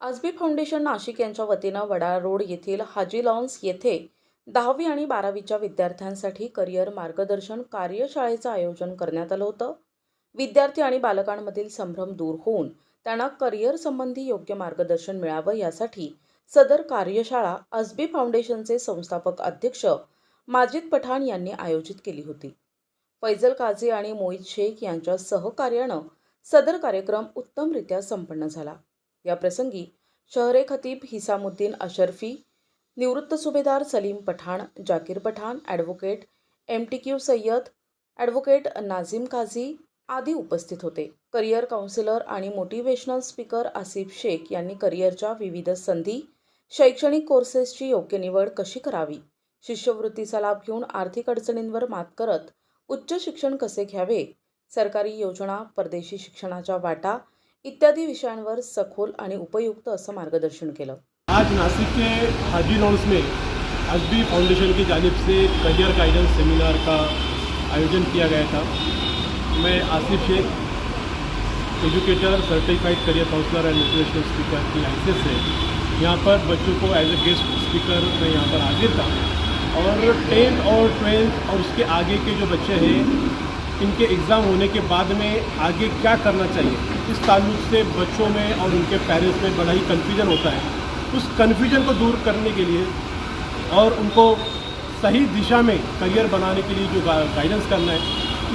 आजबी फाउंडेशन नाशिक यांच्या वतीनं वडाळ रोड येथील हाजी लॉन्स येथे दहावी आणि बारावीच्या विद्यार्थ्यांसाठी करिअर मार्गदर्शन कार्यशाळेचं आयोजन करण्यात आलं होतं. विद्यार्थी आणि बालकांमधील संभ्रम दूर होऊन त्यांना करिअर संबंधी योग्य मार्गदर्शन मिळावं यासाठी सदर कार्यशाळा आजबी फाउंडेशनचे संस्थापक अध्यक्ष माजिद पठाण यांनी आयोजित केली होती. फैजल काझी आणि मोहित शेख यांच्या सहकार्यानं सदर कार्यक्रम उत्तमरित्या संपन्न झाला. या प्रसंगी शहरे खतीब हिसामुद्दीन अशरफी निवृत्त सुभेदार Salim Pathan Zakir Pathan advocate M T Q Sayyad advocate Nazim Kazi आदी उपस्थित होते. करिअर काउन्सिलर आणि मोटिवेशनल स्पीकर आसिफ शेख यांनी करिअरच्या विविध संधी शैक्षणिक कोर्सेसची योग्य निवड कशी करावी? शिष्यवृत्तीचा लाभ घेऊन आर्थिक अडचणींवर मात करत उच्च शिक्षण कसे घ्यावे? सरकारी योजना परदेशी शिक्षणाच्या वाटा इत्यादी विषयांवर सखोल आणि उपयुक्त असं मार्गदर्शन केलं. आज नासिक के हाजी लॉन्स में अजबी फाउंडेशन की जानब से करियर गाइडेंस सेमिनार का आयोजन किया गया था। मैं Asif Shaikh educator certified career counsellor and motivational speaker की हैसियत से यहाँ पर बच्चों को एज ए गेस्ट स्पीकर मैं यहाँ पर हाजिर था। और टेंथ और ट्वेल्थ और उसके आगे के जो बच्चे हैं इनके एग्ज़ाम होने के बाद में आगे क्या करना चाहिए? इस ताल्लुक से बच्चों में और उनके पेरेंट्स में बड़ा ही कन्फ्यूज़न होता है। उस कन्फ्यूज़न को दूर करने के लिए और उनको सही दिशा में करियर बनाने के लिए जो गाइडेंस करना है,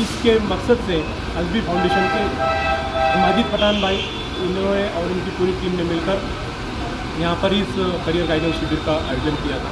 इसके मकसद से अजबी फाउंडेशन के माजिद पठान भाई, इन्होंने और उनकी पूरी टीम ने मिलकर यहाँ पर इस करियर गाइडेंस शिविर का आयोजन किया था।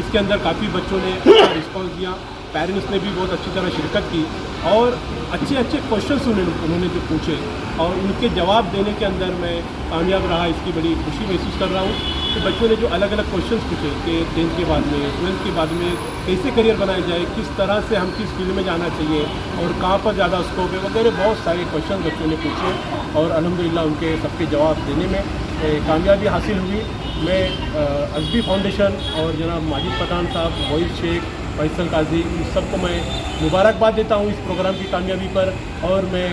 इसके अंदर काफ़ी बच्चों ने रिस्पॉन्स दिया। पेरेंट्स ने भी बहुत अच्छी तरह शिरकत की और अच्छे अच्छे क्वेश्चन उन्होंने उन्होंने जो पूछे और उनके जवाब देने के अंदर मैं कामयाब रहा, इसकी बड़ी खुशी महसूस कर रहा हूँ कि बच्चों ने जो अलग अलग क्वेश्चंस पूछे कि टेंथ के बाद में ट्वेल्थ के बाद में कैसे करियर बनाया जाए, किस तरह से हम किस फ़ील्ड में जाना चाहिए और कहाँ पर ज़्यादा स्कोप है, वगैरह बहुत सारे क्वेश्चन बच्चों ने पूछे और अलहमदिल्ला उनके सबके जवाब देने में कामयाबी हासिल हुई। मैं अजबी फाउंडेशन और जनाब माजिद पठान साहब मोहित शेख फैसल काजी सबको मैं मुबारकबाद देता हूँ इस प्रोग्राम की कामयाबी पर और मैं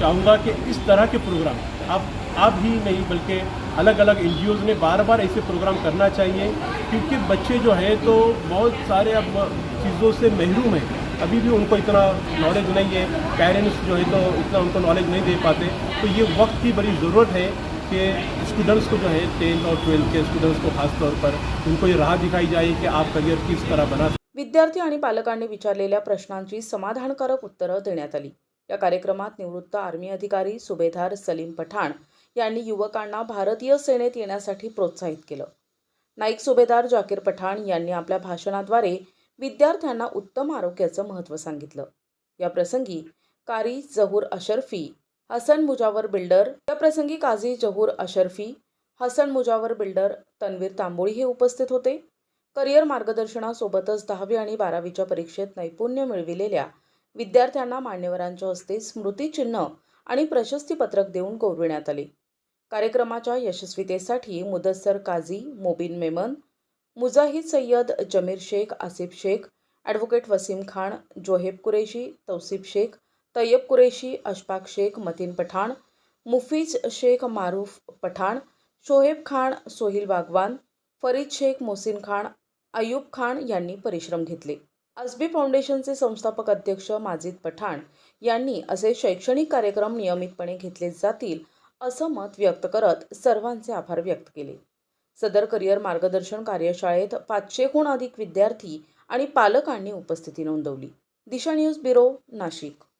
चाहूँगा कि इस तरह के प्रोग्राम, आप आप ही नहीं बल्कि अलग अलग एन ने बार बार ऐसे प्रोग्राम करना चाहिए, क्योंकि बच्चे जो हैं तो बहुत सारे अब चीज़ों से महरूम हैं। अभी भी उनको इतना नॉलेज नहीं है पेरेंट्स जो है तो इतना उनको नॉलेज नहीं दे पाते। तो ये वक्त की बड़ी ज़रूरत है कि स्टूडेंट्स को जो है टेंथ और ट्वेल्थ के स्टूडेंट्स को खास तौर पर उनको ये राह दिखाई जाए कि आप करियर किस तरह बना विद्यार्थी आणि पालकांनी विचारलेल्या प्रश्नांची समाधानकारक उत्तरं देण्यात आली. या कार्यक्रमात निवृत्त आर्मी अधिकारी सुभेदार सलीम पठाण यांनी युवकांना भारतीय सेनेत येण्यासाठी प्रोत्साहित केलं. नाईक सुभेदार जाकीर पठाण यांनी आपल्या भाषणाद्वारे विद्यार्थ्यांना उत्तम आरोग्याचं महत्त्व सांगितलं. या प्रसंगी कारी जहूर अशरफी हसन मुजावर बिल्डर या प्रसंगी काझी जहूर अशरफी हसन मुजावर बिल्डर तन्वीर तांबोळी हे उपस्थित होते. करिअर मार्गदर्शनासोबतच दहावी आणि बारावीच्या परीक्षेत नैपुण्य मिळविलेल्या विद्यार्थ्यांना मान्यवरांच्या हस्ते स्मृतिचिन्ह आणि प्रशस्तीपत्रक देऊन गौरविण्यात आले. कार्यक्रमाच्या यशस्वीतेसाठी मुदस्सर काझी मोबिन मेमन मुजाहिद सय्यद जमीर शेख आसिफ शेख ॲडव्होकेट वसीम खान जोहेब कुरेशी तौसिफ शेख तय्यब कुरेशी अशफाक शेख मतीन पठाण मुफीज शेख मारूफ पठाण शोहेब खान सोहिल बागवान फरीद शेख मोसिन खान अयूब खान यांनी परिश्रम घेतले. अजबी फाउंडेशनचे संस्थापक अध्यक्ष माजिद पठाण यांनी असे शैक्षणिक कार्यक्रम नियमितपणे घेतले जातील असं मत व्यक्त करत सर्वांचे आभार व्यक्त केले. सदर करिअर मार्गदर्शन कार्यशाळेत पाचशेहून अधिक विद्यार्थी आणि पालकांनी उपस्थिती नोंदवली. Disha news bureau Nashik.